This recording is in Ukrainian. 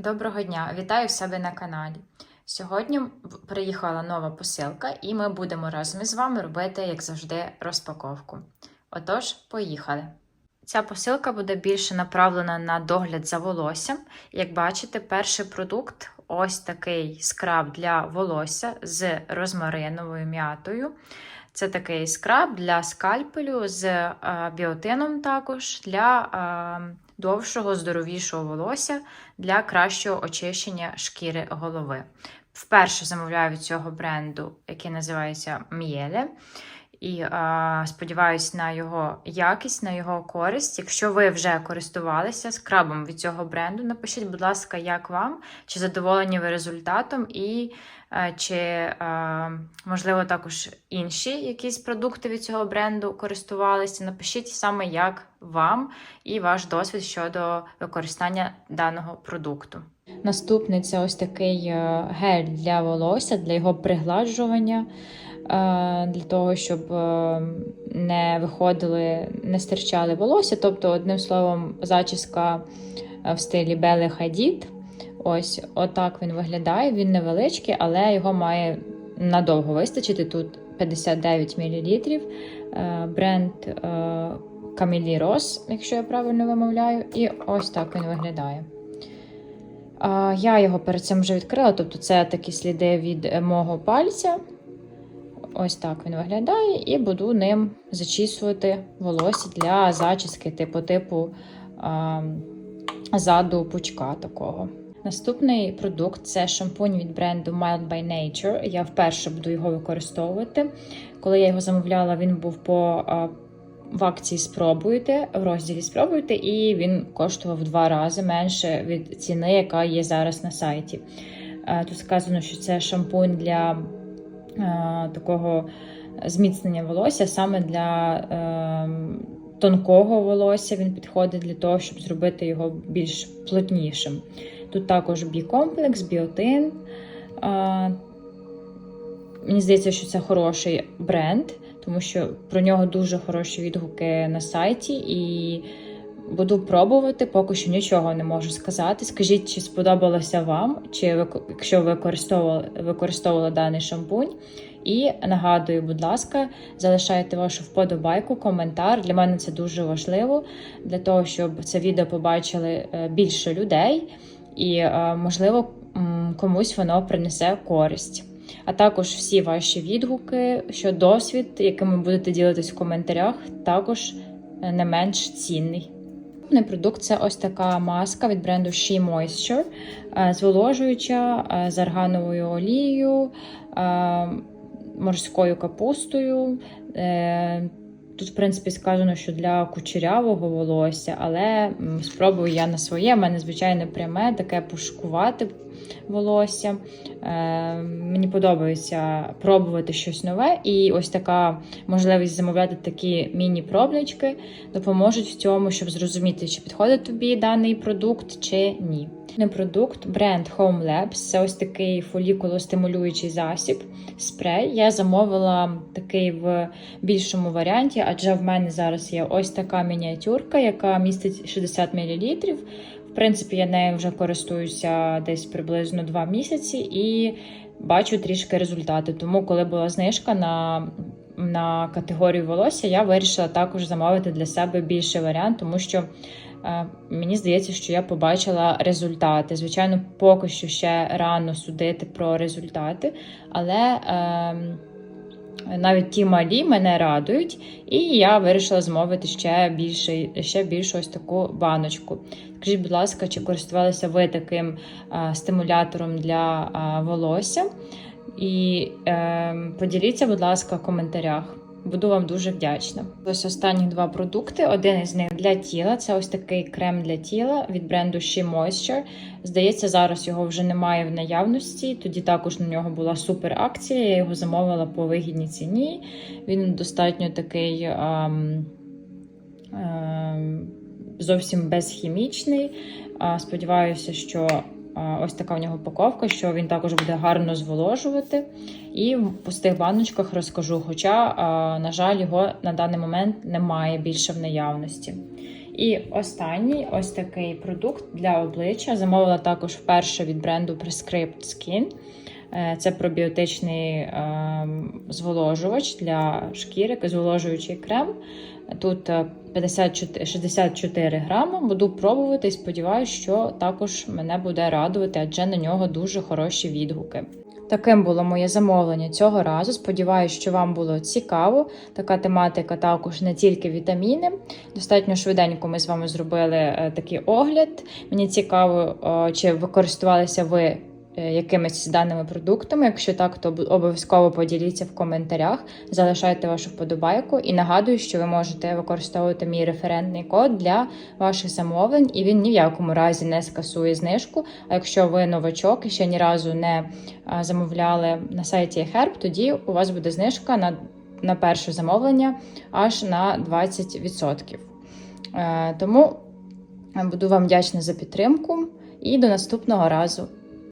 Доброго дня! Вітаю себе на каналі. Сьогодні приїхала нова посилка, і ми будемо разом із вами робити, як завжди, розпаковку. Отож, поїхали. Ця посилка буде більше направлена на догляд за волоссям. Як бачите, перший продукт ось такий скраб для волосся з розмариновою м'ятою. Це такий скраб для скальпелю з е, біотином також для е, довшого, здоровішого волосся для кращого очищення шкіри голови. Вперше замовляю від цього бренду, який називається Miele. І е, сподіваюся на його якість, на його користь. Якщо ви вже користувалися скрабом від цього бренду, напишіть, будь ласка, як вам, чи задоволені ви результатом, і е, чи, е, можливо, також інші якісь продукти від цього бренду користувалися. Напишіть саме, як вам і ваш досвід щодо використання даного продукту. Наступний це ось такий е, гель для волосся, для його пригладжування, для того, щоб е, не виходили, не стирчали волосся. Тобто, одним словом, зачіска е, в стилі Белли Хадід. Ось отак він виглядає. Він невеличкий, але його має надовго вистачити. Тут 59 мл. Е, Бренд Камілі Рос, якщо я правильно вимовляю, і ось так він виглядає. Я його перед цим вже відкрила, тобто це такі сліди від е, мого пальця. Ось так він виглядає, і буду ним зачісувати волосся для зачіски, типу типу а, заду пучка такого. Наступний продукт це шампунь від бренду Mild by Nature. Я вперше буду його використовувати. Коли я його замовляла, він був по а, в акції спробуйте, в розділі спробуйте, і він коштував в два рази менше від ціни, яка є зараз на сайті. Тут сказано, що це шампунь для такого зміцнення волосся, саме для е, тонкого волосся він підходить для того, щоб зробити його більш плотнішим. Тут також бікомплекс, біотин. Е, Мені здається, що це хороший бренд, тому що про нього дуже хороші відгуки на сайті, і буду пробувати, поки що нічого не можу сказати. Скажіть, чи сподобалося вам, чи ви, якщо ви використовували, використовували даний шампунь. І нагадую, будь ласка, залишайте вашу вподобайку, коментар. Для мене це дуже важливо, для того, щоб це відео побачили е, більше людей, і, е, можливо, комусь воно принесе користь а також всі ваші відгуки, що досвід, яким ви будете ділитись в коментарях, також е, не менш цінний. Наступний продукт це ось така маска від бренду She Moisture, е, зволожуюча е, з аргановою олією, е, морською капустою. Тут, в принципі, сказано, що для кучерявого волосся, але спробую я на своє. У мене, звичайно, пряме, таке пушкувати волосся. Е, мені подобається пробувати щось нове, і ось така можливість замовляти такі міні-пробнички допоможуть в цьому, щоб зрозуміти, чи підходить тобі даний продукт, чи ні. Не продукт, бренд Home Labs. Це ось такий фолікулостимулюючий засіб, спрей. Я замовила такий в більшому варіанті, адже в мене зараз є ось така мініатюрка, яка містить 60 мл. В принципі, я нею вже користуюся десь приблизно 2 місяці і бачу трішки результати. Тому, коли була знижка на на категорію волосся, я вирішила також замовити для себе більший варіант, тому що мені здається, що я побачила результати. Звичайно, поки що ще рано судити про результати, але. Е, навіть ті малі мене радують, і я вирішила змовити ще більше, ще більшу ось таку баночку. Скажіть, будь ласка, чи користувалися ви таким стимулятором для волосся? І е, поділіться, будь ласка, в коментарях. Буду вам дуже вдячна. Ось останні два продукти. Один із них для тіла. Це ось такий крем для тіла від бренду She Moisture. Здається, зараз його вже немає в наявності. Тоді також на нього була супер акція. Я його замовила по вигідній ціні. Він достатньо такий ем, ем, зовсім безхімічний. Сподіваюся, що ось така у нього упаковка, що він також буде гарно зволожувати. І в пустих баночках розкажу. Хоча, на жаль, його на даний момент немає більше в наявності. І останній ось такий продукт для обличчя. Замовила також вперше від бренду Prescript Skin. Е, Це пробіотичний ем, зволожувач для шкіри, зволожуючий крем. Тут е, 54, 64 грами. Буду пробувати і сподіваюся, що також мене буде радувати, адже на нього дуже хороші відгуки. Таким було моє замовлення цього разу. Сподіваюся, що вам було цікаво. Така тематика також не тільки вітаміни. Достатньо швиденько ми з вами зробили е, такий огляд. Мені цікаво, е, чи використовувалися ви е, якимись даними продуктами. Якщо так, то обов'язково поділіться в коментарях, залишайте вашу вподобайку і нагадую, що ви можете використовувати мій референтний код для ваших замовлень, і він ні в якому разі не скасує знижку. А якщо ви новачок і ще ні разу не замовляли на сайті Herb, тоді у вас буде знижка на, на перше замовлення аж на 20%. Е, Тому буду вам вдячна за підтримку і до наступного разу.